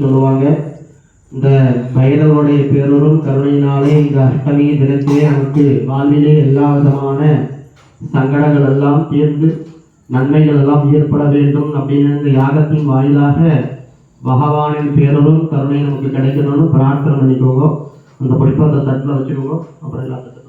சொல்லுவாங்க. இந்த பைரவருடைய பேரூரும் கருணையினாலே இந்த அஷ்டமி தினத்திலே நமக்கு வாழ்விலே எல்லா விதமான சங்கடங்கள் எல்லாம் தீர்ந்து நன்மைகள் எல்லாம் ஏற்பட வேண்டும் அப்படின்னு இந்த யாகத்தின் வாயிலாக பகவானின் பேரரும் கருணை நமக்கு கிடைக்கணும்னு பிரார்த்தனை பண்ணிக்கோங்க. அந்த படிப்பை அந்த தட்டில் வச்சுக்கோங்க. அப்புறம் எல்லா தட்டில்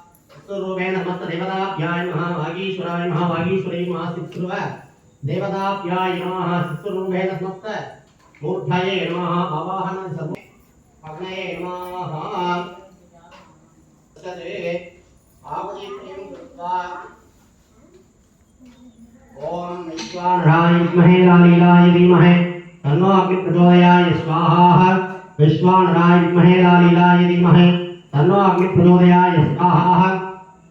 स्वरूपेण समस्तदेवताभ्याय नमः वागीश्वराय नमः वागीश्वरी नमः सित्सुरूपेण समस्त मूर्धये नमः अग्नये नमः तदे कृत्वा विश्वानराय लालीलाय तन्नो अग्नि प्रचोदयाय स्वाहा विश्वानराय लालीलाय तन्नो स्वाहा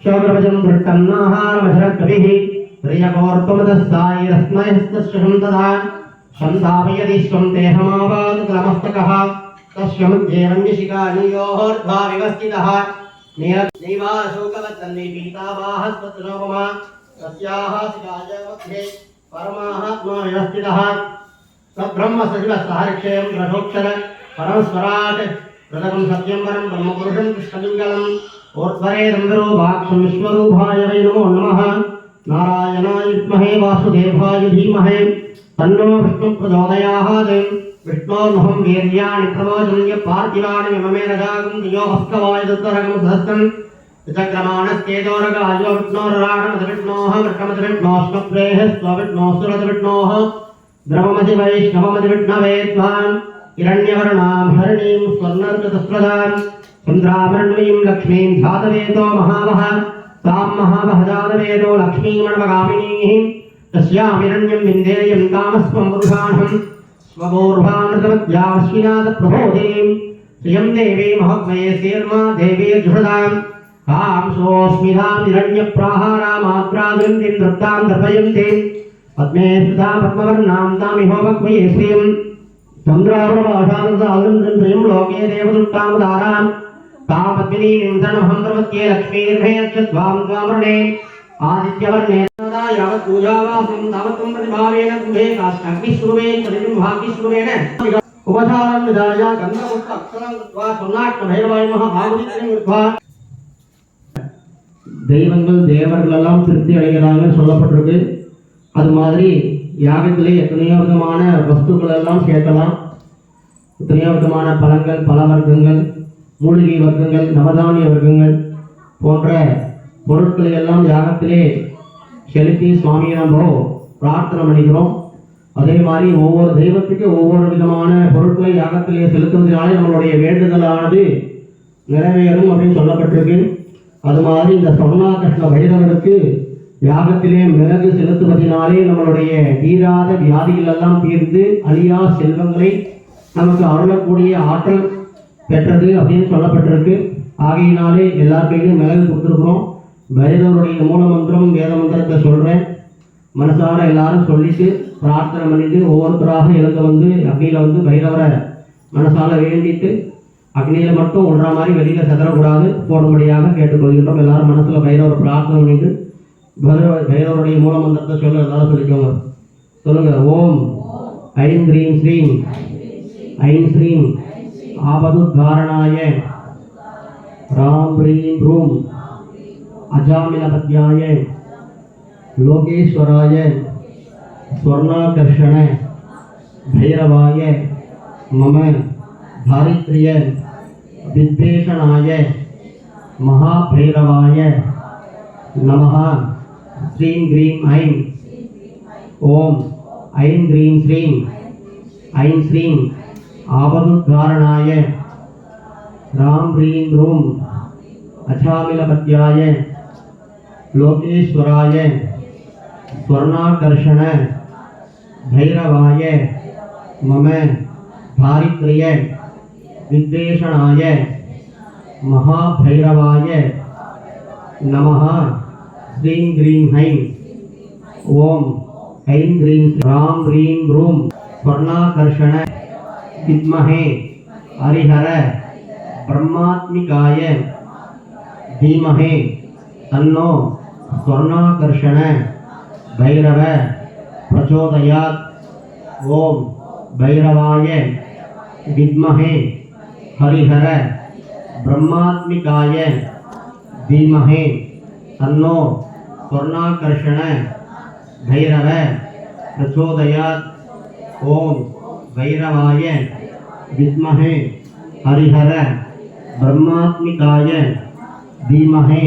विश्वाचिर्विश्वरोमकः शोभ्रभजं दृष्टन्नाहारमशरकविः प्रियकोर्पमदस्सायिरस्मयस्तस्य तदा सन्तापयति स्वं देहमावादकलमस्तकः तस्य मध्ये रञ्जशिकानियोर्ध्वा विवस्थितः नैवाशोकवत्तन्ने पीतावाहस्वतनोपमा तस्याः शिखाय मध्ये परमात्मा व्यवस्थितः सब्रह्म सचिव सहर्षयं रथोक्षर। परमस्वराट्। प्रथमं सत्यं परं ब्रह्मपुरुषं कृष्णलिङ्गलम् ऊर्ध्वरेदं विरूपाक्षं विश्वरूपाय वै नमो नमः। नारायणाय वासुदेवाय धीमहि। तन्नो विष्णु प्रचोदयात्। विष्णोर्महं वीर्याणि प्रमोदन्य पार्थिवाणि ममे रजागं दियो हस्तवाय दुत्तरगं सहस्रं चक्रमाणस्तेजोरगायो विष्णोरराणमदविष्णोः वृक्षमदविष्णोष्णप्रेः स्वविष्णोऽसुरदविष्णोः द्रवमति वैष्णवमति चन्द्रामण्डलीं लक्ष्मीं ध्यातवेदो महावः तां महावः लक्ष्मीमणवगामिनीः तस्यां हिरण्यं विन्देयं कामस्वं पुरुषाणम् स्वगोर्भामृतमध्याश्विनाथप्रबोधिनीं देवी महग्मये सेर्मा देवी जुषदाम्। तां सोऽस्मितां हिरण्यप्राहारामात्रादृन्दिं पद्मे तापद्मिनीं तनहं प्रपद्ये लक्ष्मीर्भयच्छद्वां त्वामृणे आदित्यवर्णे सदा यावत् पूजावासं तावत्तं प्रतिभावेन गृहे काष्ठाग्निस्वरूपेण चलितं भाग्यस्वरूपेण उपचारं विधाय गन्धपुष्प अक्षरं कृत्वा சொன்னாட்சபைரவாய் மகா ஆகுதித்திரம் कृत्वा தெய்வங்கள் தேவர்கள் எல்லாம் திருப்தி அடைகிறாங்கன்னு சொல்லப்பட்டிருக்கு அது மாதிரி யாகத்திலே எத்தனையோ விதமான வஸ்துக்கள் எல்லாம் சேர்க்கலாம் எத்தனையோ விதமான பழங்கள் பல வர்க்கங்கள் மூலிகை வர்க்கங்கள் நவதானிய வர்க்கங்கள் போன்ற பொருட்களை எல்லாம் யாகத்திலே செலுத்தி சுவாமியை நம்ம பிரார்த்தனை பண்ணிக்கிறோம். அதே மாதிரி ஒவ்வொரு தெய்வத்துக்கு ஒவ்வொரு விதமான பொருட்களை யாகத்திலே செலுத்துவதனாலே நம்மளுடைய வேண்டுதலானது நிறைவேறும் அப்படின்னு சொல்லப்பட்டிருக்கு. அது மாதிரி இந்த சொர்ணாகிருஷ்ண பைரவருக்கு யாகத்திலே மிளகு செலுத்துவதனாலே நம்மளுடைய தீராத வியாதிகள் எல்லாம் தீர்ந்து அழியா செல்வங்களை நமக்கு அருளக்கூடிய ஆற்றல் பெற்றது அப்படின்னு சொல்லப்பட்டிருக்கு. ஆகையினாலே எல்லார் கையிலும் மிளகு கொடுத்துருக்குறோம். பைரவருடைய மூல மந்திரம் வேத மந்திரத்தை சொல்கிறேன் மனசார எல்லாரும் சொல்லிட்டு பிரார்த்தனை பண்ணிட்டு ஒவ்வொருத்தராக எழுந்து வந்து அக்னியில் வந்து பைரவரை மனசால வேண்டிட்டு அக்னியில் மட்டும் விடுற மாதிரி வெளியில் செதறக்கூடாது. போடும்படியாக கேட்டுக்கொள்கின்றோம். எல்லாரும் மனசில் பைரவரை பிரார்த்தனை பண்ணிட்டு பைரவ பைரவருடைய மூல மந்திரத்தை சொல்ல எல்லாரும் சொல்லிக்கோங்க. சொல்லுங்கள் ஓம். ஐம் க்ரீம் ஸ்ரீம். ஐம் ஸ்ரீம். आबदुद्धारणाय राम ह्रीं ह्रूं अजामिलपद्याय लोकेश्वराय। स्वर्णाकर्षण। भैरवाय। मम धारित्र्य। विद्वेषणाय। महाभैरवाय। नमः। श्रीं ग्रीं ऐं। ओम। ऐं ग्रीं श्रीं। ऐं श्रीं। आवदुद्धारणाय रां ह्रीं रूं अचामिलपत्याय लोकेश्वराय स्वर्णाकर्षण भैरवाय। मम दारिद्र्य विद्वेषणाय। महाभैरवाय नमः। श्रीं ग्रीं ऐं ॐ ऐं ग्रीं रां ह्रीं रूं स्वर्णाकर्षण विद्महे हरिहर, ब्रह्मात्मिकाय, धीमहे, तन्नो, स्वर्णाकर्षण, भैरव, प्रचोदयात्। ॐ भैरवाय, विद्महे, हरिहर, ब्रह्मात्मिकाय, धीमहे, तन्नो, स्वर्णाकर्षण, भैरव, प्रचोदयात्। ॐ भैरवाय विद्महे हरिहर ब्रह्मात्मिकाय धीमहे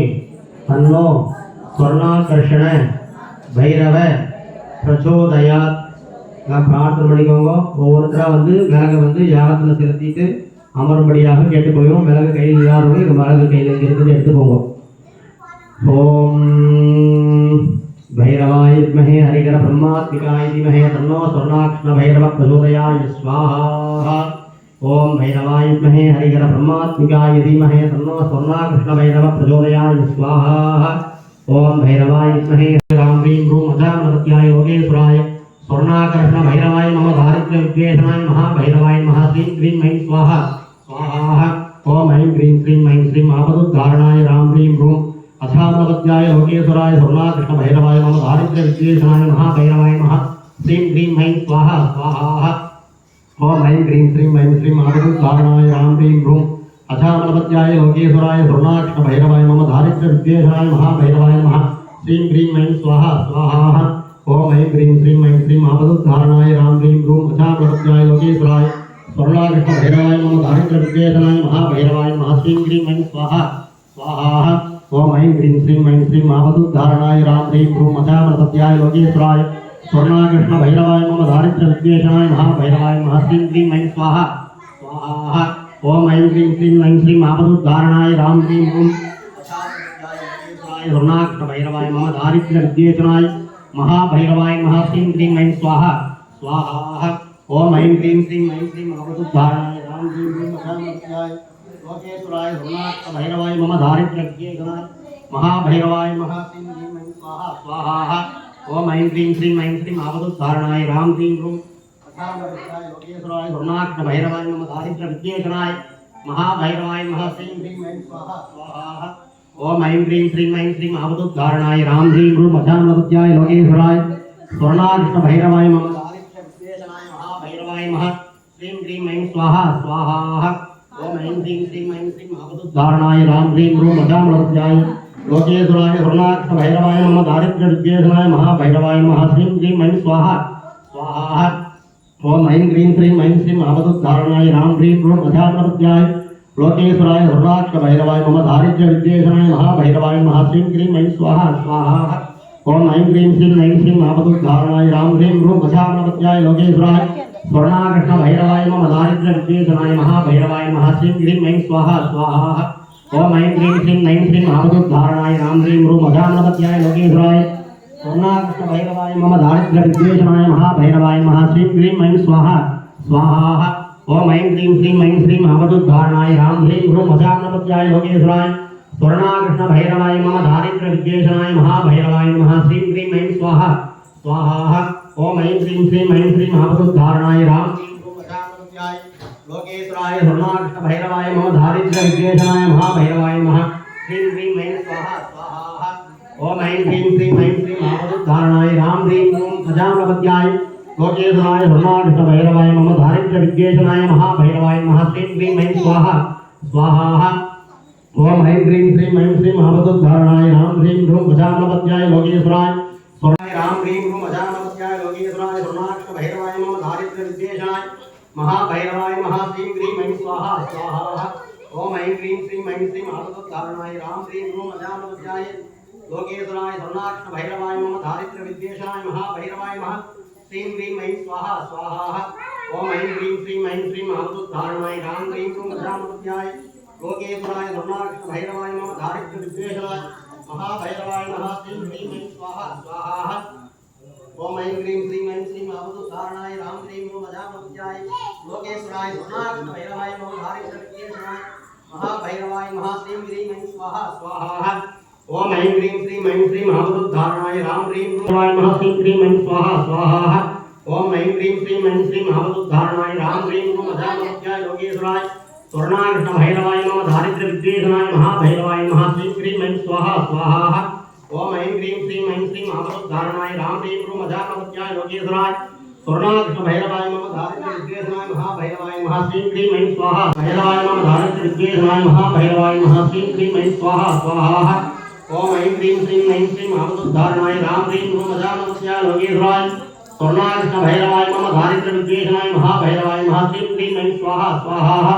तन्नो ஸ்வர்ணாகர்ஷண பைரவ பிரச்சோதயாத் நான் பிரார்த்தனை பண்ணிக்கோங்க ஒவ்வொருத்தராக வந்து மிளகை வந்து யாகத்தில் செலுத்திட்டு அமரும்படியாக கேட்டுக்கொள்வோம் மிளகு கையில் இல்லாதவங்க இந்த மிளகு கையில் இங்கே இருக்குது எடுத்து போங்க ஓம் भैरवाय विद्महे हरिकर ब्रह्मात्मिकाय धीमहि तन्नो स्वर्णाक्षण भैरव प्रचोदयाय स्वाहा ओम भैरवाय विद्महे हरिकर ब्रह्मात्मिकाय धीमहि, तन्नो स्वर्णाकृष्ण भैरव प्रचोदयाय, स्वाहा। ओम भैरवाय विद्महे राम ह्रीं रूं अजामनत्याय योगेश्वराय स्वर्णाकर्षण भैरवाय मम दारिद्र्य विद्वेषणाय महाभैरवाय महाश्रीं क्रीं ऐं स्वाहा। स्वाहा। ओम ऐं क्रीं क्रीं ऐं श्रीं आपदुद्धारणाय राम ह्रीं रूं अथामवत्याय लोकेश्वराय स्वर्णाकृष्ण भैरवाय मम दारिद्र्य विद्वेषणाय महाभैरवाय महा श्रीं क्रीं ऐं स्वाहा। स्वाहा। ओम ऐं क्रीं श्रीं ऐं श्रीं आपदुद्धारणाय राम ह्रीं रूं अथामवत्याय लोकेश्वराय स्वर्णाकृष्ण भैरवाय मम विद्वेषणाय महाभैरवाय महा श्रीं क्रीं ऐं स्वाहा स्वाहा। ओम ऐं क्रीं श्रीं ऐं श्रीं आपदुद्धारणाय राम ह्रीं रूं अथामवत्याय लोकेश्वराय स्वर्णाकृष्ण भैरवाय मम दारिद्र्य विद्वेषणाय महाभैरवाय महा श्रीं क्रीं ऐं स्वाहा स्वाहा। ओम ऐं ह्रीं श्रीं ऐं श्रीं आवदुद्धारणाय राम ह्रीं रूं अजामसत्याय लोकेश्वराय स्वर्णाकृष्ण भैरवाय मम दारिद्र्य विद्वेषणाय महाभैरवाय महाश्रीं क्रीं ऐं स्वाहा स्वाहा ओम ऐं ह्रीं श्रीं ऐं श्रीं आवदुद्धारणाय राम ह्रीं रूं स्वर्णाकृष्ण भैरवाय मम दारिद्र्य विद्वेषणाय महाभैरवाय महाश्रीं क्रीं ऐं स्वाहा स्वाहा ओम ऐं ह्रीं श्रीं ऐं श्रीं आवदुद्धारणाय राम ह्रीं रूं अजामसत्याय लोकेश्वराय सोमनाथ भैरवाय मम दारिद्र्य विद्वेषणाय महाभैरवाय महासिंह ह्रीं ऐं स्वाहा स्वाहा ओम ऐं ह्रीं श्रीं ऐं श्रीं आवदुद्धारणाय ह्रीं रूं अथामरुद्राय लोकेश्वराय सोमनाथ भैरवाय मम दारिद्र्य विद्वेषणाय महाभैरवाय महासिंह ह्रीं ऐं स्वाहा स्वाहा। ओम ऐं ह्रीं श्रीं ऐं श्रीं आवदुद्धारणाय राम ह्रीं रूं अथामरुद्राय लोकेश्वराय स्वर्णाकृष्ण भैरवाय मम दारिद्र्य विद्वेषणाय महाभैरवाय महा श्रीं ह्रीं ऐं स्वाहा स्वाहा। ओम ऐं ह्रीं श्रीं ऐं श्रीं महाबुद्धारणाय राम ह्रीं रूं अजामलत्याय लोकेश्वराय स्वर्णाक्ष भैरवाय मम दारिद्र्य महाभैरवाय महा श्रीं ह्रीं ऐं स्वाहा। स्वाहा। ओम ऐं ह्रीं श्रीं ऐं श्रीं महाबुद्धारणाय राम ह्रीं रूं अजामलत्याय लोकेश्वराय स्वर्णाक्ष भैरवाय मम दारिद्र्य महाभैरवाय महा श्रीं ह्रीं ऐं स्वाहा। स्वाहा। ओम ऐं ह्रीं श्रीं ऐं श्रीं महाबुद्धारणाय राम ह्रीं रूं अजामलत्याय लोकेश्वराय स्वर्णाकृष्ण भैरवाय मम दारिद्र्य महाभैरवाय महाश्रीं ह्रीं ऐं स्वाहा। स्वाहा। ओम ऐं ह्रीं श्रीं ऐं श्रीं महाबुद्धारणाय राम ह्रीं रूं अजामलपत्याय लोकेश्वराय स्वर्णाकृष्ण मम दारिद्र्य विद्वेषणाय महाभैरवाय महाश्रीं ह्रीं ऐं स्वाहा। स्वाहा। ओम ऐं ह्रीं श्रीं ऐं श्रीं महाबुद्धारणाय राम ह्रीं रूं अजामलपत्याय लोकेश्वराय स्वर्णाकृष्णभैरवाय मम दारिद्र्य विद्वेषणाय महाभैरवाय महाश्रीं ह्रीं ऐं स्वाहा। स्वाहा। ओम ऐं ह्रीं श्रीं ऐं श्रीं ह्रीं रूं लोकेश्वराय स्वर्णाकृष्ण भैरवाय मम दारिद्र्य विद्वेषणाय महाभैरवाय महा श्रीं ह्रीं ऐं स्वाहा स्वाहा। ओम ऐं ह्रीं श्रीं ऐं श्रीं महाबुद्धारणाय राम ह्रीं रूं अजामलपत्याय लोकेश्वराय स्वर्णाकृष्ण भैरवाय मम दारिद्र्य विद्वेषणाय महाभैरवाय महा श्रीं ह्रीं ऐं स्वाहा स्वाहा। ओम ऐं ह्रीं श्रीं ऐं श्रीं महाबुद्धारणाय राम ह्रीं रूं अजामलपत्याय लोकेश्वराय स्वर्णाय राम ह्रीं रूम अजानवत्याय लोकेश्वराय स्वर्णाक्ष भैरवाय मम दारिद्र्य विद्वेषणाय महाभैरवाय महा श्रीं ऐं स्वाहा स्वाहा। ओम ऐं ह्रीं श्रीं ऐं श्रीं आदत्तारणाय राम ह्रीं रूम अजानवत्याय लोकेश्वराय स्वर्णाक्ष भैरवाय मम दारिद्र्य विद्वेषणाय महाभैरवाय, महा श्रीं ह्रीं ऐं स्वाहा स्वाहा। ओम ऐं ह्रीं श्रीं ऐं श्रीं आदत्तारणाय राम ह्रीं रूम अजानवत्याय लोकेश्वराय स्वर्णाक्ष भैरवाय मम दारिद्र्य विद्वेषणाय महाभैरवाय नमः श्रीं ह्रीं ऐं स्वाहा स्वाहा। ओम ऐं ह्रीं श्रीं ऐं श्रीं राम ह्रीं ओम लोकेश्वराय महाभैरवाय महा श्रीं ह्रीं ऐं स्वाहा स्वाहा। ओम ऐं ह्रीं श्रीं ऐं श्रीं राम ह्रीं भैरवाय महा श्रीं ह्रीं ऐं स्वाहा स्वाहा। ओम ऐं ह्रीं श्रीं ऐं श्रीं राम ह्रीं ओम लोकेश्वराय भैरवाय मम दारिद्र्य विद्वेषणाय महाभैरवाय महा श्रीं ह्रीं ऐं स्वाहा स्वाहा। ओम ऐं ह्रीं श्रीं ऐं श्रीं महाभरोद्धारणाय राम ह्रीं रूम अजानवत्याय लोकेश्वराय स्वर्णाकृष्ण भैरवाय मम दारिद्र्य विद्वेषणाय महाभैरवाय महा ह्रीं ऐं स्वाहा भैरवाय मम दारिद्र्य विद्वेषणाय महाभैरवाय महा श्रीं ह्रीं ऐं स्वाहा स्वाहा ओम ऐं ह्रीं श्रीं ऐं श्रीं महाभरोद्धारणाय राम ह्रीं रूम अजानवत्याय लोकेश्वराय स्वर्णाकृष्ण भैरवाय मम दारिद्र्य विद्वेषणाय महाभैरवाय महा श्रीं ह्रीं ऐं स्वाहा स्वाहा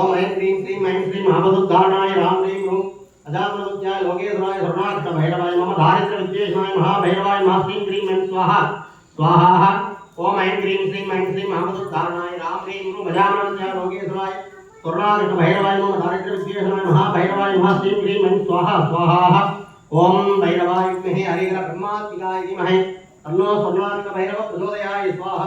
ओम ऐं ह्रीं श्रीं ऐं श्रीं महाभदुद्धारणाय राम ह्रीं रूम अजातनुद्याय लोकेश्वराय धर्मार्थ भैरवाय मम दारिद्र्य विद्वेषणाय महाभैरवाय महा श्रीं ह्रीं ऐं स्वाहा। स्वाहा। ओम ऐं ह्रीं श्रीं ऐं श्रीं महाभदुद्धारणाय राम ह्रीं रूम अजातनुद्याय लोकेश्वराय स्वर्णाकृष्ण भैरवाय मम दारिद्र्य विद्वेषणाय महाभैरवाय महा श्रीं ह्रीं ऐं स्वाहा स्वाहा। ओम भैरवाय विद्महे हरिहर ब्रह्मात्मिकाय धीमहि। तन्नो स्वर्णाकृष्ण भैरव प्रचोदयाय, स्वाहा।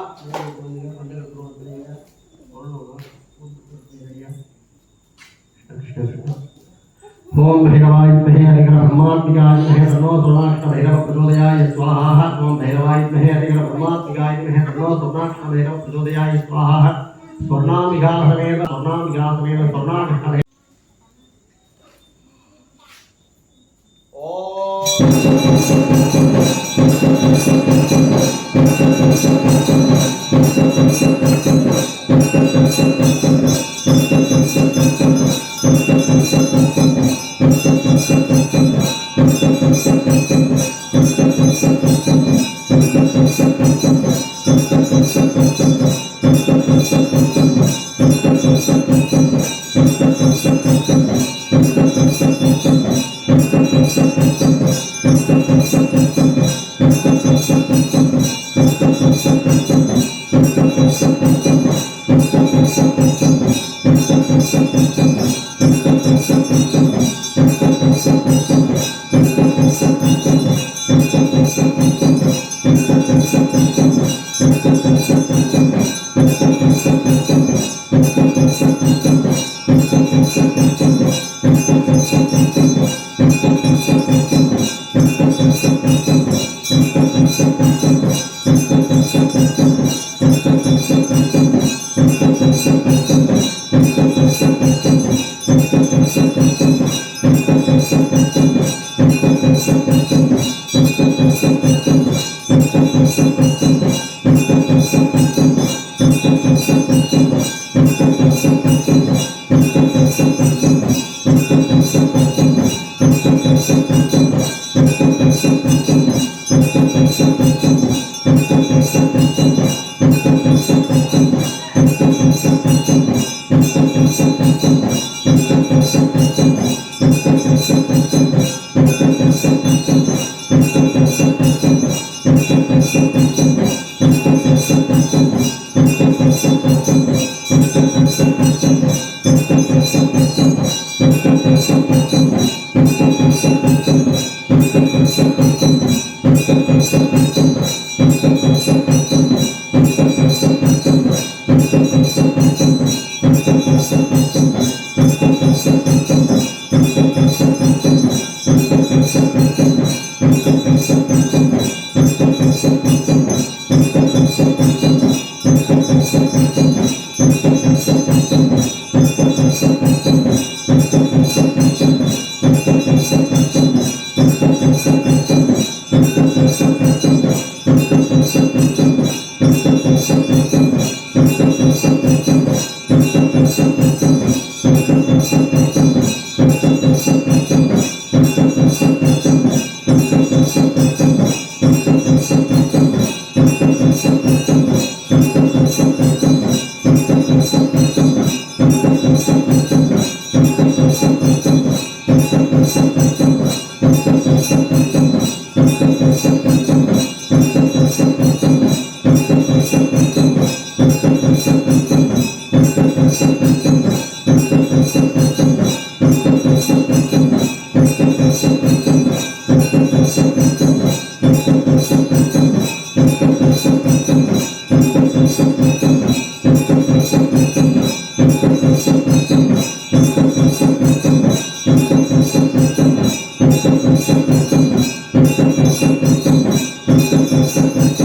ओम भैरवाय महे हरिहर ब्रह्मात्मिकाय महे तन्नो सुनाक्ष भैरव प्रचोदयाय। स्वाहा। ओम भैरवाय महे हरिहर ब्रह्मात्मिकाय महे तन्नो सुनाक्ष भैरव प्रचोदयाय। स्वाहा। स्वर्णामिघा समेत स्वर्णामिघा Música